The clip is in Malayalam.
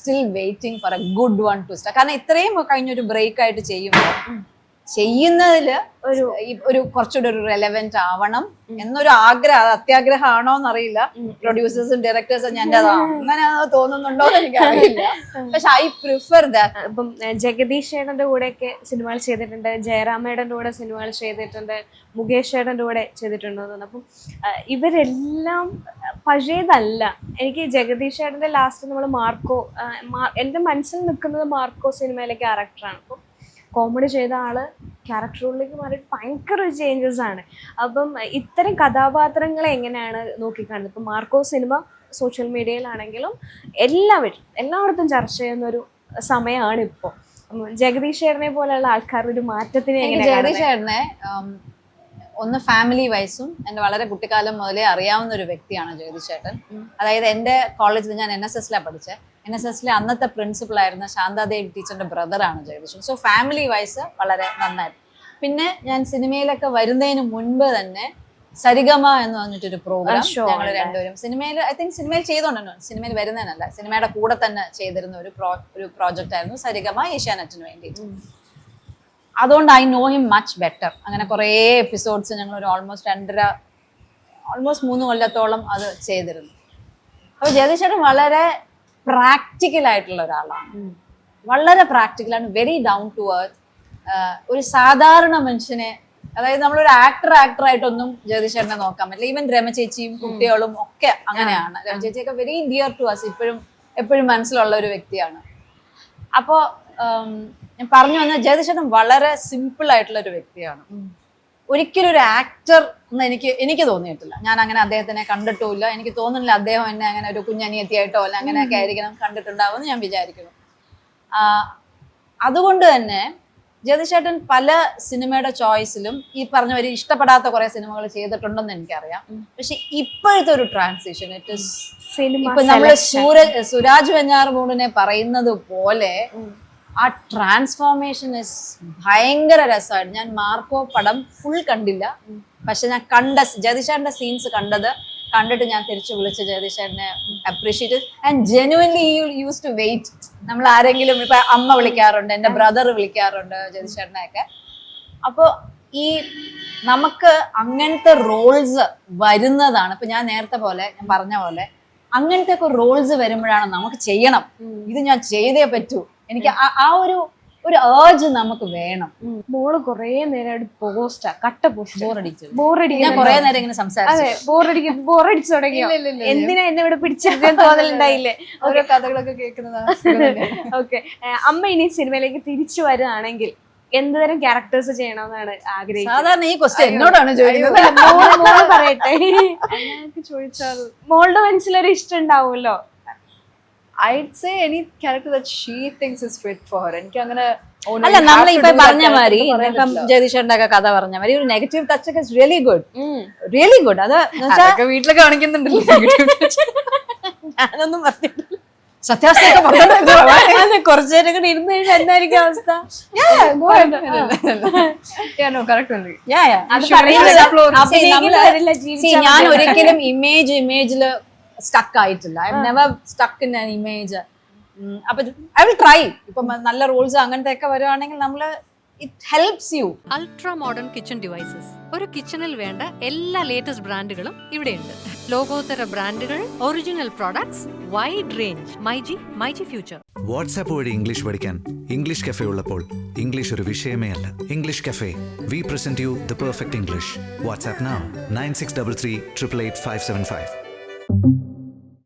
Still waiting for a good one to star കാരണം ഇത്രയും കഴിഞ്ഞൊരു ബ്രേക്ക് ആയിട്ട് ചെയ്യുമ്പോൾ ചെയ്യുന്നതിൽ ഒരു ഒരു കുറച്ചുകൂടി ഒരു റെലവെന്റ് ആവണം എന്നൊരു ആഗ്രഹം അത് അത്യാഗ്രഹമാണോ എന്നറിയില്ല പ്രൊഡ്യൂസേഴ്സും ഡയറക്ടേഴ്സും ഞാൻ അങ്ങനെ തോന്നുന്നുണ്ടോ എന്ന് എനിക്കറിയില്ല. പക്ഷെ ഐ പ്രിഫർ ദാറ്റ് ഇപ്പം ജഗദീഷ് ചേട്ടന്റെ കൂടെയൊക്കെ സിനിമകൾ ചെയ്തിട്ടുണ്ട് ജയറാമേടന്റെ കൂടെ സിനിമകൾ ചെയ്തിട്ടുണ്ട് മുകേഷ് ചേട്ടന്റെ കൂടെ ചെയ്തിട്ടുണ്ട് എന്ന് അപ്പം ഇവരെല്ലാം പഴയതല്ല. എനിക്ക് ജഗദീഷ് ചേട്ടന്റെ ലാസ്റ്റ് നമ്മൾ മാർക്കോ എന്റെ എന്റെ മനസ്സിൽ നിൽക്കുന്നത് മാർക്കോ സിനിമയിലെ ക്യാരക്ടറാണ് അപ്പം കോമഡി ചെയ്ത ആൾ ക്യാരക്ടറുകളിലേക്ക് മാറി ഭയങ്കര ചേഞ്ചസ് ആണ്. അപ്പം ഇത്തരം കഥാപാത്രങ്ങളെ എങ്ങനെയാണ് നോക്കിക്കാണുന്നത്? ഇപ്പം മാർക്കോ സിനിമ സോഷ്യൽ മീഡിയയിലാണെങ്കിലും എല്ലാവരും എല്ലായിടത്തും ചർച്ച ചെയ്യുന്ന ഒരു സമയമാണ് ഇപ്പോൾ ജഗദീഷ് ചേട്ടനെ പോലെയുള്ള ആൾക്കാർ ഒരു മാറ്റത്തിന് ജഗദീഷ് ചേട്ടനെ ഒന്ന് ഫാമിലി വൈസും എന്റെ വളരെ കുട്ടിക്കാലം മുതലേ അറിയാവുന്ന ഒരു വ്യക്തിയാണ് ജഗദീഷ് ചേട്ടൻ. അതായത് എന്റെ കോളേജിൽ ഞാൻ എൻ എസ് എസിലാണ് പഠിച്ചത് എൻ എസ് എസിലെ അന്നത്തെ പ്രിൻസിപ്പൾ ആയിരുന്ന ശാന്താദേവി ടീച്ചറിന്റെ ബ്രദറാണ് ജയകൃഷ്ണൻ സോ ഫാമിലി വൈസ് വളരെ നന്നായിരുന്നു പിന്നെ ഞാൻ സിനിമയിലൊക്കെ വരുന്നതിന് മുൻപ് തന്നെ സരിഗമ എന്ന് പറഞ്ഞിട്ടൊരു പ്രോഗ്രാം ഞങ്ങൾ രണ്ടുപേരും. സിനിമയിൽ ഐ തിങ്ക് സിനിമയിൽ ചെയ്തോണ്ടോ സിനിമയിൽ വരുന്നതിനല്ല. സിനിമയുടെ കൂടെ തന്നെ ചെയ്തിരുന്ന ഒരു പ്രോ ഒരു പ്രോജക്റ്റ് ആയിരുന്നു സരിഗമ ഏഷ്യാനെറ്റിന് വേണ്ടിയിട്ട് അതുകൊണ്ട് I know him much better അങ്ങനെ കുറേ എപ്പിസോഡ്സ് ഞങ്ങൾ ഒരു ഓൾമോസ്റ്റ് രണ്ടര ഓൾമോസ്റ്റ് മൂന്ന് കൊല്ലത്തോളം അത് ചെയ്തിരുന്നു. അപ്പോൾ ജഗദീഷേട്ടൻ വളരെ പ്രാക്ടിക്കൽ ആയിട്ടുള്ള ഒരാളാണ്. വളരെ പ്രാക്ടിക്കലാണ് വെരി ഡൗൺ ടു എർത്ത് ഒരു സാധാരണ മനുഷ്യനെ അതായത് നമ്മളൊരു ആക്ടർ ആക്ടർ ആയിട്ടൊന്നും നോക്കാൻ പറ്റില്ല. ഈവൻ രമ ചേച്ചിയും കുട്ടികളും ഒക്കെ അങ്ങനെയാണ്. രമ ചേച്ചിയൊക്കെ വെരി ഡിയർ ടു അസ് ഇപ്പോഴും എപ്പോഴും മനസ്സിലുള്ള ഒരു വ്യക്തിയാണ്. അപ്പോ ഞാൻ പറഞ്ഞു വന്ന ജഗദീഷേട്ടൻ വളരെ സിമ്പിൾ ആയിട്ടുള്ള ഒരു വ്യക്തിയാണ്. ഒരിക്കലും ഒരു ആക്ടർ എന്ന് എനിക്ക് എനിക്ക് തോന്നിയിട്ടില്ല. ഞാൻ അങ്ങനെ അദ്ദേഹത്തിനെ കണ്ടിട്ടുമില്ല. എനിക്ക് തോന്നുന്നില്ല അദ്ദേഹം എന്നെ അങ്ങനെ ഒരു കുഞ്ഞനിയത്തിയായിട്ടോ അല്ല അങ്ങനെയൊക്കെ ആയിരിക്കണം കണ്ടിട്ടുണ്ടാവുമെന്ന് ഞാൻ വിചാരിക്കുന്നു. ആ, അതുകൊണ്ട് തന്നെ ജ്യോതിഷേട്ടൻ പല സിനിമയുടെ ചോയ്സിലും ഈ പറഞ്ഞ ഒരു ഇഷ്ടപ്പെടാത്ത കുറെ സിനിമകൾ ചെയ്തിട്ടുണ്ടെന്ന് എനിക്കറിയാം. പക്ഷെ ഇപ്പോഴത്തെ ഒരു ട്രാൻസിഷൻ ഇറ്റ് ഇസ് ഇപ്പൊ നമ്മൾ സൂരജ് സുരാജ് വെഞ്ഞാറുമൂടിനെ പറയുന്നത് പോലെ ആ ട്രാൻസ്ഫോർമേഷൻ ഇസ് ഭയങ്കര രസമായിരുന്നു. ഞാൻ മാർക്കോ പടം ഫുൾ കണ്ടില്ല. പക്ഷെ ഞാൻ കണ്ട ജതിഷാറിന്റെ സീൻസ് കണ്ടത് കണ്ടിട്ട് ഞാൻ തിരിച്ചു വിളിച്ച് ജഗദീഷാനെ appreciate and genuinely you use to wait നമ്മൾ ആരെങ്കിലും ഇപ്പൊ അമ്മ വിളിക്കാറുണ്ട് എന്റെ ബ്രദർ വിളിക്കാറുണ്ട് ജതിഷാറിനെ ഒക്കെ അപ്പോൾ ഈ നമുക്ക് അങ്ങനത്തെ റോൾസ് വരുന്നതാണ്. ഇപ്പൊ ഞാൻ നേരത്തെ പോലെ ഞാൻ പറഞ്ഞ പോലെ അങ്ങനത്തെ ഒക്കെ റോൾസ് വരുമ്പോഴാണ് നമുക്ക് ചെയ്യണം. ഇത് ഞാൻ ചെയ്തേ പറ്റൂ. എനിക്ക് ആ- ഒരു ഒരു ഏർജ് നമുക്ക് വേണം. മോൾ കൊറേ നേരം പോസ്റ്റാ കട്ട പോസ്റ്റ് ബോറടിച്ചു ഞാൻ കൊറേ നേരം ഇങ്ങനെ സംസാരിച്ചു. അതെ ബോറടിക്കും ബോറടിച്ചു തുടങ്ങി. എന്തിനാ എന്നെ ഇവിടെ പിടിച്ചിരിക്കാൻ തോന്നലുണ്ടായില്ലേ? ഓരോ കഥകളൊക്കെ കേൾക്കുന്നതാണ് ഓക്കെ. അമ്മ ഇനി സിനിമയിലേക്ക് തിരിച്ചു വരികയാണെങ്കിൽ എന്തുതരം ക്യാരക്ടേഴ്സ് ചെയ്യണമെന്നാണ് ആഗ്രഹിക്കുന്നത്? സാധാരണ ഈ ക്വസ്റ്റ്യൻ എന്നോടാണ് ചോദിക്കുന്നത്. പറയട്ടെ. ചോദിച്ചാൽ മോളുടെ മനസ്സിലൊരു ഇഷ്ടം ഉണ്ടാവുമല്ലോ. I'd say any character that she thinks is fit for her എനിക്ക് അങ്ങനെ അല്ല നമ്മൾ ഇപ്പൊ പറഞ്ഞ മാതിരി ഇപ്പം. ജഗദീഷേട്ടന്റെ ഒക്കെ കഥ പറഞ്ഞ മാതിരി ഒരു നെഗറ്റീവ് ടച്ച് ഒക്കെ റിയലി ഗുഡ് റിയലി ഗുഡ് അത് വീട്ടിൽ കാണിക്കുന്നുണ്ടല്ലോ. ഞാനൊന്നും പറഞ്ഞിട്ടില്ല. കുറച്ചു നേരം കൂടി ഇരുന്ന് കഴിഞ്ഞാൽ എന്തായിരിക്കും അവസ്ഥ? ഞാൻ ഒരിക്കലും ഇമേജ് ഇമേജിൽ സ്റ്റക്ക് ആയിട്ടില്ല. I never stuck in image അപ്പൊ ഐ വിൽ ട്രൈ ഇപ്പൊ നല്ല റോൾസ് അങ്ങനത്തെ ഒക്കെ വരുവാണെങ്കിൽ നമ്മൾ it helps you ultra modern kitchen devices ഒരു കിച്ചണിൽ വേണ്ട എല്ലാ ലേറ്റസ്റ്റ് ബ്രാൻഡുകളും ഇവിടെയുണ്ട്. ലോകോത്തര ബ്രാൻഡുകൾ original products wide range myG myG future WhatsApp വഴി ഇംഗ്ലീഷ് പഠിക്കാൻ ഇംഗ്ലീഷ് കഫേ ഉള്ളപ്പോൾ ഇംഗ്ലീഷ് ഒരു വിഷയമേ അല്ല. English cafe we present you the perfect English WhatsApp nine six double three triple eight five seven five